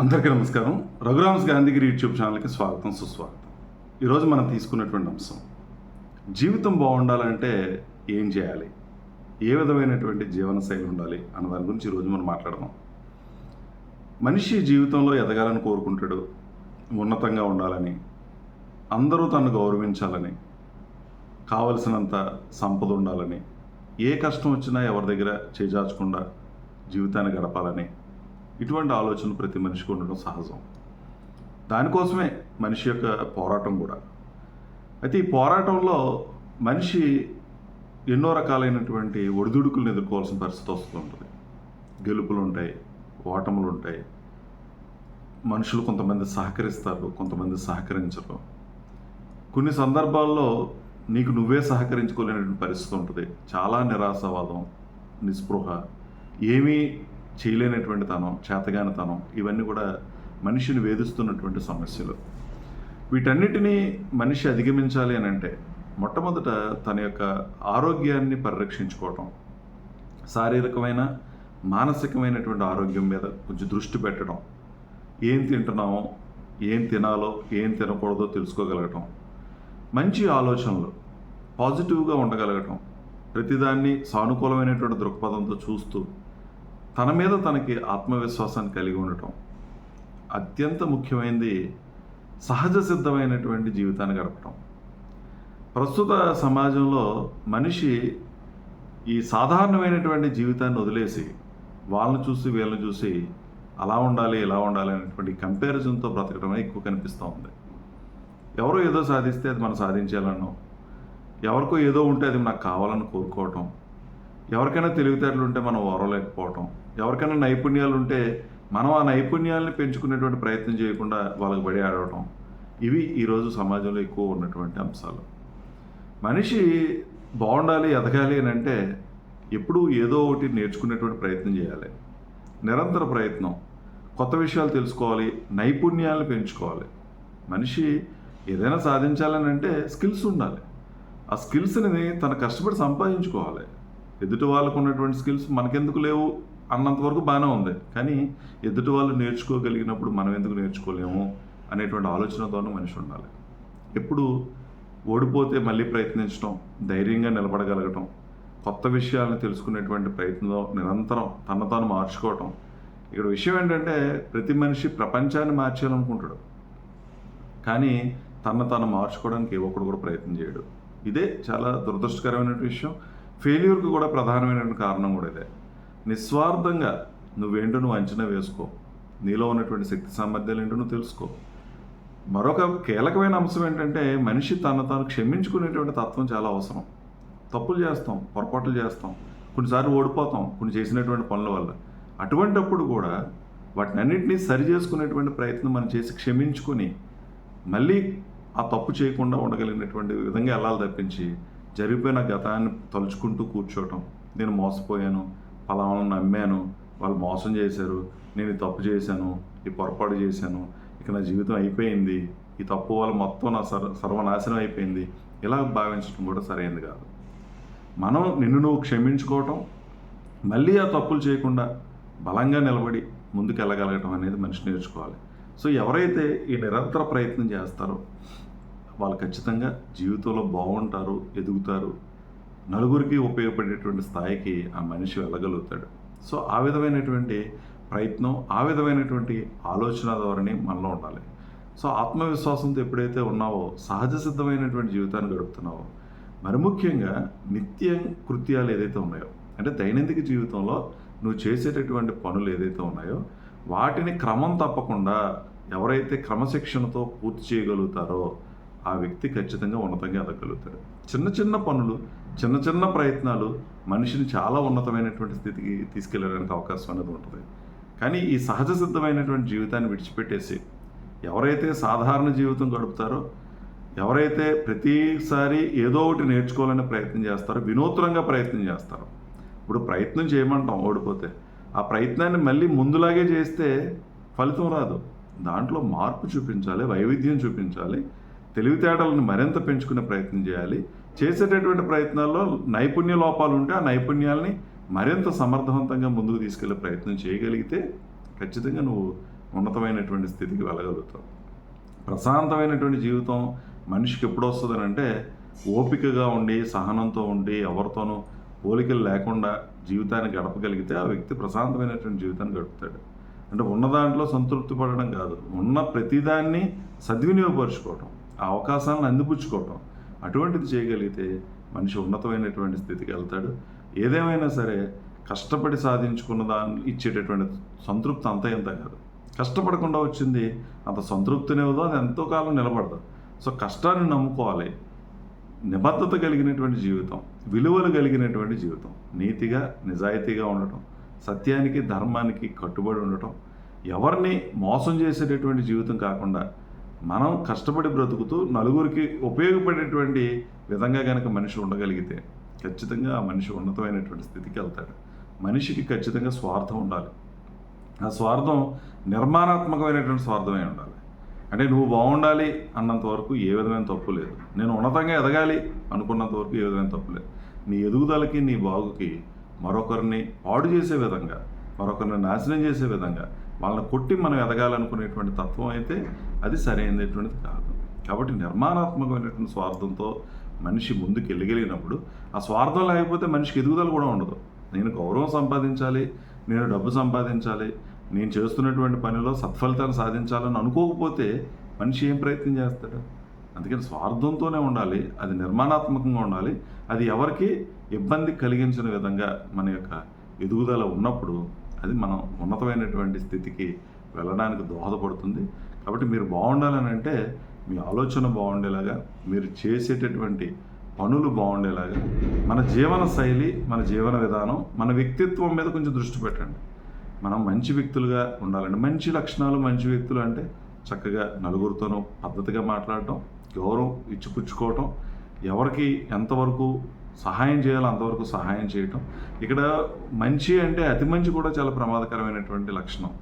అందరికీ నమస్కారం. రఘురామ్స్ గాంధీగిరి యూట్యూబ్ ఛానల్కి స్వాగతం సుస్వాగతం. ఈరోజు మనం తీసుకున్నటువంటి అంశం జీవితం బాగుండాలంటే ఏం చేయాలి? ఏ విధమైనటువంటి జీవనశైలి ఉండాలి అన్న దాని గురించి ఈరోజు మనం మాట్లాడదాం. మనిషి జీవితంలో ఎదగాలని కోరుకుంటాడు ఉన్నతంగా ఉండాలని అందరూ తను గౌరవించాలని కావలసినంత సంపద ఉండాలని ఏ కష్టం వచ్చినా ఎవరి దగ్గర చేజార్చకుండా జీవితాన్ని గడపాలని ఇటువంటి ఆలోచనలు ప్రతి మనిషికి ఉండడం సహజం. దానికోసమే మనిషి యొక్క పోరాటం కూడా. అయితే ఈ పోరాటంలో మనిషి ఎన్నో రకాలైనటువంటి ఒడిదుడుకులను ఎదుర్కోవాల్సిన పరిస్థితి వస్తూ ఉంటుంది. గెలుపులు ఉంటాయి ఓటములు ఉంటాయి మనుషులు కొంతమంది సహకరిస్తారు కొంతమంది సహకరించరు. కొన్ని సందర్భాల్లో నీకు నువ్వే సహకరించుకోలేనటువంటి పరిస్థితి ఉంటుంది. చాలా నిరాశవాదం నిస్పృహ. ఏమీ చేయలేనటువంటి తనం చేతగానితనం ఇవన్నీ కూడా మనిషిని వేధిస్తున్నటువంటి సమస్యలు. వీటన్నిటినీ మనిషి అధిగమించాలి అని అంటే మొట్టమొదట తన యొక్క ఆరోగ్యాన్ని పరిరక్షించుకోవటం. శారీరకమైన మానసికమైనటువంటి ఆరోగ్యం మీద కొంచెం దృష్టి పెట్టడం. ఏం తింటున్నామో ఏం తినాలో ఏం తినకూడదో తెలుసుకోగలగటం. మంచి ఆలోచనలు పాజిటివ్గా ఉండగలగటం. ప్రతిదాన్ని సానుకూలమైనటువంటి దృక్పథంతో చూస్తూ తన మీద తనకి ఆత్మవిశ్వాసాన్ని కలిగి ఉండటం అత్యంత ముఖ్యమైనది సహజ సిద్ధమైనటువంటి జీవితాన్ని గడపటం. ప్రస్తుత సమాజంలో మనిషి ఈ సాధారణమైనటువంటి జీవితాన్ని వదిలేసి వాళ్ళని చూసి వీళ్ళని చూసి అలా ఉండాలి ఇలా ఉండాలి అనేటువంటి కంపారిజన్తో బ్రతకడమే ఎక్కువ కనిపిస్తూ ఉంది. ఎవరో ఏదో సాధిస్తే అది మనం సాధించాలనో ఎవరికో ఏదో ఉంటే అది నాకు కావాలని కోరుకోవటం ఎవరికైనా తెలివితేటలు ఉంటే మనం ఓరలేకపోవటం. ఎవరికైనా నైపుణ్యాలు ఉంటే మనం ఆ నైపుణ్యాలని పెంచుకునేటువంటి ప్రయత్నం చేయకుండా వాళ్ళకి బడి ఆడవటం. ఇవి ఈరోజు సమాజంలో ఎక్కువ ఉన్నటువంటి అంశాలు. మనిషి బాగుండాలి ఎదగాలి అని అంటే ఎప్పుడూ ఏదో ఒకటి నేర్చుకునేటువంటి ప్రయత్నం చేయాలి. నిరంతర ప్రయత్నం. కొత్త విషయాలు తెలుసుకోవాలి నైపుణ్యాలను పెంచుకోవాలి. మనిషి ఏదైనా సాధించాలని అంటే స్కిల్స్ ఉండాలి. ఆ స్కిల్స్ని తన కష్టపడి సంపాదించుకోవాలి. ఎదుటి వాళ్ళకు ఉన్నటువంటి స్కిల్స్ మనకెందుకు లేవు అన్నంత వరకు బాగానే ఉంది. కానీ ఎదుటి వాళ్ళు నేర్చుకోగలిగినప్పుడు మనం ఎందుకు నేర్చుకోలేము అనేటువంటి ఆలోచనతోనూ మనిషి ఉండాలి. ఎప్పుడు ఓడిపోతే మళ్ళీ ప్రయత్నించడం ధైర్యంగా నిలబడగలగటం కొత్త విషయాలను తెలుసుకునేటువంటి ప్రయత్నంలో నిరంతరం తన తాను మార్చుకోవటం. ఇక్కడ విషయం ఏంటంటే ప్రతి మనిషి ప్రపంచాన్ని మార్చేయాలనుకుంటాడు కానీ తన తాను మార్చుకోవడానికి ఒక్కడు కూడా ప్రయత్నం చేయడు. ఇదే చాలా దురదృష్టకరమైన విషయం. ఫెయిల్యూర్కి కూడా ప్రధానమైన కారణం కూడా ఇదే. నిస్వార్థంగా నువ్వేంటో నువ్వు అంచనా వేసుకో. నీలో ఉన్నటువంటి శక్తి సామర్థ్యాలు ఏంటో నువ్వు తెలుసుకో. మరొక కీలకమైన అంశం ఏంటంటే మనిషి తను తాను క్షమించుకునేటువంటి తత్వం చాలా అవసరం. తప్పులు చేస్తాం పొరపాట్లు చేస్తాం కొన్నిసార్లు ఓడిపోతాం కొన్ని చేసినటువంటి పనుల వల్ల. అటువంటప్పుడు కూడా వాటిని అన్నింటినీ సరి చేసుకునేటువంటి ప్రయత్నం మనం చేసి క్షమించుకొని మళ్ళీ ఆ తప్పు చేయకుండా ఉండగలిగినటువంటి విధంగా వెళ్ళాలి తప్పించి జరిగిపోయిన గతాన్ని తలుచుకుంటూ కూర్చోవటం. నేను మోసపోయాను. ఫలానా నమ్మాను. వాళ్ళు మోసం చేశారు. నేను తప్పు చేశాను. ఈ పొరపాటు చేశాను. ఇక నా జీవితం అయిపోయింది. ఈ తప్పు వల్ల మొత్తం నా సర్వ సర్వనాశనం అయిపోయింది. ఇలా భావించడం కూడా సరైనది కాదు. మనం నిన్ను నువ్వు క్షమించుకోవటం మళ్ళీ ఆ తప్పులు చేయకుండా బలంగా నిలబడి ముందుకు వెళ్ళగలగటం అనేది మనిషి నేర్చుకోవాలి. సో ఎవరైతే ఈ నిరంతర ప్రయత్నం చేస్తారో వాళ్ళు ఖచ్చితంగా జీవితంలో బాగుంటారు ఎదుగుతారు. నలుగురికి ఉపయోగపడేటువంటి స్థాయికి ఆ మనిషి వెళ్ళగలుగుతాడు. సో ఆ విధమైనటువంటి ప్రయత్నం ఆ విధమైనటువంటి ఆలోచన ధోరణి మనలో ఉండాలి. సో ఆత్మవిశ్వాసంతో ఎప్పుడైతే ఉన్నావో సహజ సిద్ధమైనటువంటి జీవితాన్ని గడుపుతున్నావో మరి ముఖ్యంగా నిత్య కృత్యాలు ఏదైతే ఉన్నాయో అంటే దైనందిక జీవితంలో నువ్వు చేసేటటువంటి పనులు ఏదైతే ఉన్నాయో వాటిని క్రమం తప్పకుండా ఎవరైతే క్రమశిక్షణతో పూర్తి చేయగలుగుతారో ఆ వ్యక్తి ఖచ్చితంగా ఉన్నతంగా ఎదగలుగుతాడు. చిన్న చిన్న పనులు చిన్న చిన్న ప్రయత్నాలు మనిషిని చాలా ఉన్నతమైనటువంటి స్థితికి తీసుకెళ్ళడానికి అవకాశం అనేది ఉంటుంది. కానీ ఈ సహజ సిద్ధమైనటువంటి జీవితాన్ని విడిచిపెట్టేసి ఎవరైతే సాధారణ జీవితం గడుపుతారో ఎవరైతే ప్రతిసారి ఏదో ఒకటి నేర్చుకోవాలని ప్రయత్నం చేస్తారో వినూత్నంగా ప్రయత్నం చేస్తారో ఇప్పుడు ప్రయత్నం చేయమంటాం ఓడిపోతే ఆ ప్రయత్నాన్ని మళ్ళీ ముందులాగే చేస్తే ఫలితం రాదు. దాంట్లో మార్పు చూపించాలి వైవిధ్యం చూపించాలి తెలివితేటలను మరింత పెంచుకునే ప్రయత్నం చేయాలి. చేసేటటువంటి ప్రయత్నాల్లో నైపుణ్య లోపాలు ఉంటే ఆ నైపుణ్యాలని మరింత సమర్థవంతంగా ముందుకు తీసుకెళ్ళే ప్రయత్నం చేయగలిగితే ఖచ్చితంగా నువ్వు ఉన్నతమైనటువంటి స్థితికి వెళ్ళగలుగుతాం ప్రశాంతమైనటువంటి జీవితం మనిషికి ఎప్పుడు వస్తుందని అంటే ఓపికగా ఉండి సహనంతో ఉండి ఎవరితోనూ పోలికలు లేకుండా జీవితాన్ని గడపగలిగితే ఆ వ్యక్తి ప్రశాంతమైనటువంటి జీవితాన్ని గడుపుతాడు. అంటే ఉన్న దాంట్లో సంతృప్తి పడడం కాదు. ఉన్న ప్రతిదాన్ని సద్వినియోగపరుచుకోవటం. ఆ అవకాశాలను అందిపుచ్చుకోవటం. అటువంటిది చేయగలిగితే మనిషి ఉన్నతమైనటువంటి స్థితికి వెళ్తాడు. ఏదేమైనా సరే కష్టపడి సాధించుకున్న దాన్ని ఇచ్చేటటువంటి సంతృప్తి అంత ఇంత కాదు. కష్టపడకుండా వచ్చింది అంత సంతృప్తినివ్వదు అది ఎంతో కాలం నిలబడదు. సో కష్టాన్ని నమ్ముకోవాలి. నిబద్ధత కలిగినటువంటి జీవితం విలువలు కలిగినటువంటి జీవితం నీతిగా నిజాయితీగా ఉండటం సత్యానికి ధర్మానికి కట్టుబడి ఉండటం ఎవరిని మోసం చేసేటటువంటి జీవితం కాకుండా మనం కష్టపడి బ్రతుకుతూ నలుగురికి ఉపయోగపడేటువంటి విధంగా కనుక మనిషి ఉండగలిగితే ఖచ్చితంగా ఆ మనిషి ఉన్నతమైనటువంటి స్థితికి వెళ్తాడు. మనిషికి ఖచ్చితంగా స్వార్థం ఉండాలి. ఆ స్వార్థం నిర్మాణాత్మకమైనటువంటి స్వార్థమే ఉండాలి. అంటే నువ్వు బాగుండాలి అన్నంత వరకు ఏ విధమైన తప్పు లేదు. నేను ఉన్నతంగా ఎదగాలి అనుకున్నంత వరకు ఏ విధమైన తప్పు లేదు. నీ ఎదుగుదలకి నీ బాగుకి మరొకరిని పాడు చేసే విధంగా మరొకరిని నాశనం చేసే విధంగా వాళ్ళని కొట్టి మనం ఎదగాలనుకునేటువంటి తత్వం అయితే అది సరైనటువంటిది కాదు. కాబట్టి నిర్మాణాత్మకమైనటువంటి స్వార్థంతో మనిషి ముందుకు వెళ్ళగలిగినప్పుడు ఆ స్వార్థం లేకపోతే మనిషికి ఎదుగుదల కూడా ఉండదు. నేను గౌరవం సంపాదించాలి నేను డబ్బు సంపాదించాలి నేను చేస్తున్నటువంటి పనిలో సత్ఫలితాన్ని సాధించాలని అనుకోకపోతే మనిషి ఏం ప్రయత్నం చేస్తాడు? అందుకని స్వార్థంతోనే ఉండాలి అది నిర్మాణాత్మకంగా ఉండాలి అది ఎవరికి ఇబ్బంది కలిగించిన విధంగా మన యొక్క ఎదుగుదల ఉన్నప్పుడు అది మనం ఉన్నతమైనటువంటి స్థితికి వెళ్ళడానికి దోహదపడుతుంది. కాబట్టి మీరు బాగుండాలని అంటే మీ ఆలోచన బాగుండేలాగా మీరు చేసేటటువంటి పనులు బాగుండేలాగా మన జీవన శైలి మన జీవన విధానం మన వ్యక్తిత్వం మీద కొంచెం దృష్టి పెట్టండి. మనం మంచి వ్యక్తులుగా ఉండాలండి. మంచి లక్షణాలు మంచి వ్యక్తులు అంటే చక్కగా నలుగురితోనూ పద్ధతిగా మాట్లాడటం గౌరవం ఇచ్చిపుచ్చుకోవటం ఎవరికి ఎంతవరకు సహాయం చేయాలి అంతవరకు సహాయం చేయటం. ఇక్కడ మంచి అంటే అతి మంచి కూడా చాలా ప్రమాదకరమైనటువంటి లక్షణం.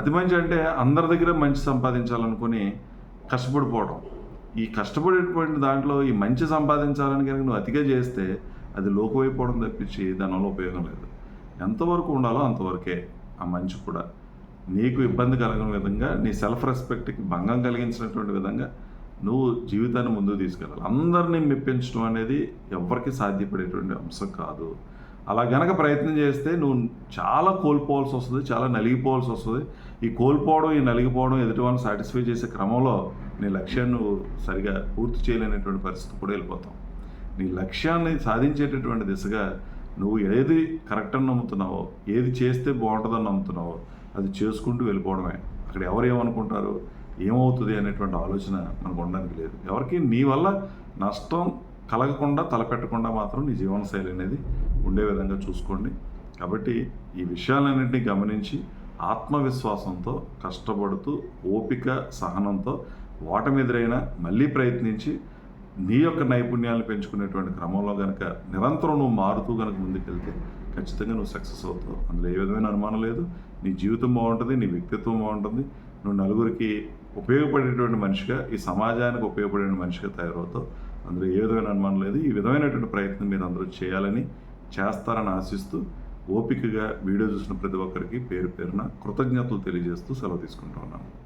అతి మంచి అంటే అందరి దగ్గర మంచి సంపాదించాలనుకుని కష్టపడిపోవడం. ఈ కష్టపడేటువంటి దాంట్లో ఈ మంచి సంపాదించాలని కనుక నువ్వు అతిగా చేస్తే అది లోకమైపోవడం తప్పించి దానివల్ల ఉపయోగం లేదు. ఎంతవరకు ఉండాలో అంతవరకే ఆ మంచి కూడా నీకు ఇబ్బంది కలిగిన విధంగా నీ సెల్ఫ్ రెస్పెక్ట్కి భంగం కలిగించినటువంటి విధంగా నువ్వు జీవితాన్ని ముందుకు తీసుకెళ్ళాలి. అందరినీ మెప్పించడం అనేది ఎవరికి సాధ్యపడేటువంటి అంశం కాదు. అలా గనక ప్రయత్నం చేస్తే నువ్వు చాలా కోల్పోవాల్సి వస్తుంది చాలా నలిగిపోవాల్సి వస్తుంది. ఈ కోల్పోవడం ఈ నలిగిపోవడం ఎదుటి వాళ్ళని సాటిస్ఫై చేసే క్రమంలో నీ లక్ష్యాన్ని నువ్వు సరిగా పూర్తి చేయలేనటువంటి పరిస్థితి కూడా వెళ్ళిపోతావు. నీ లక్ష్యాన్ని సాధించేటటువంటి దిశగా నువ్వు ఏది కరెక్ట్ అని నమ్ముతున్నావో ఏది చేస్తే బాగుంటుందని నమ్ముతున్నావో అది చేసుకుంటూ వెళ్ళిపోవడమే. అక్కడ ఎవరు ఏమనుకుంటారు? ఏమవుతుంది అనేటువంటి ఆలోచన మనకు ఉండడానికి లేదు. ఎవరికి నీ వల్ల నష్టం కలగకుండా తలపెట్టకుండా మాత్రం నీ జీవనశైలి అనేది ఉండే విధంగా చూసుకోండి. కాబట్టి ఈ విషయాలన్నింటినీ గమనించి ఆత్మవిశ్వాసంతో కష్టపడుతూ ఓపిక సహనంతో ఓటమి ఎదురైనా మళ్ళీ ప్రయత్నించి నీ యొక్క నైపుణ్యాలను పెంచుకునేటువంటి క్రమంలో కనుక నిరంతరం నువ్వు మారుతూ కనుక ముందుకెళ్తే ఖచ్చితంగా నువ్వు సక్సెస్ అవుతావు. అందులో ఏ విధమైన అనుమానం లేదు. నీ జీవితం బాగుంటుంది నీ వ్యక్తిత్వం బాగుంటుంది. నువ్వు నలుగురికి ఉపయోగపడేటువంటి మనిషిగా ఈ సమాజానికి ఉపయోగపడే మనిషిగా తయారవుతావు. అందులో ఏ విధమైన అనుమానం లేదు. ఈ విధమైనటువంటి ప్రయత్నం మీరు అందరూ చేయాలని చేస్తారని ఆశిస్తూ ఓపికగా వీడియో చూసిన ప్రతి ఒక్కరికి పేరు పేరున కృతజ్ఞతలు తెలియజేస్తూ సెలవు తీసుకుంటూ ఉన్నాను.